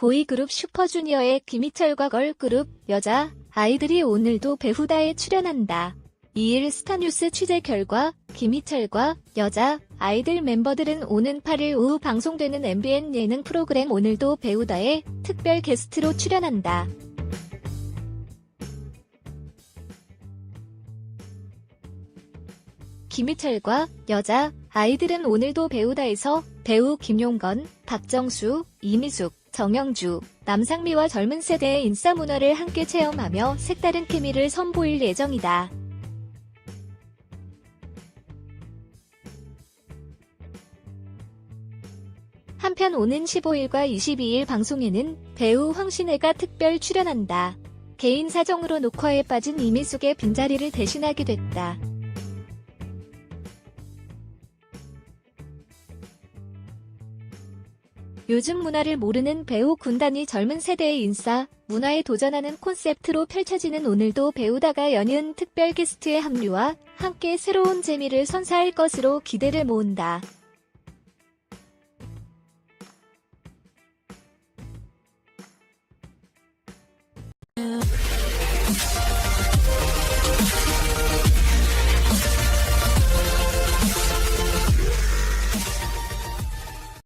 보이그룹 슈퍼주니어의 김희철과 걸그룹 여자 아이들이 오늘도 배후다에 출연한다. 2일 스타뉴스 취재 결과 김희철과 여자 아이들 멤버들은 오는 8일 오후 방송되는 MBN 예능 프로그램 오늘도 배우다에 특별 게스트로 출연한다. 김희철과 여자 아이들은 오늘도 배우다에서 배우 김용건, 박정수, 이미숙, 정영주, 남상미와 젊은 세대의 인싸 문화를 함께 체험하며 색다른 케미를 선보일 예정이다. 한편 오는 15일과 22일 방송에는 배우 황신혜가 특별 출연한다. 개인 사정으로 녹화에 빠진 이미숙의 빈자리를 대신하게 됐다. 요즘 문화를 모르는 배우 군단이 젊은 세대의 인싸, 문화에 도전하는 콘셉트로 펼쳐지는 오늘도 배우다가 연이은 특별 게스트의 합류와 함께 새로운 재미를 선사할 것으로 기대를 모은다.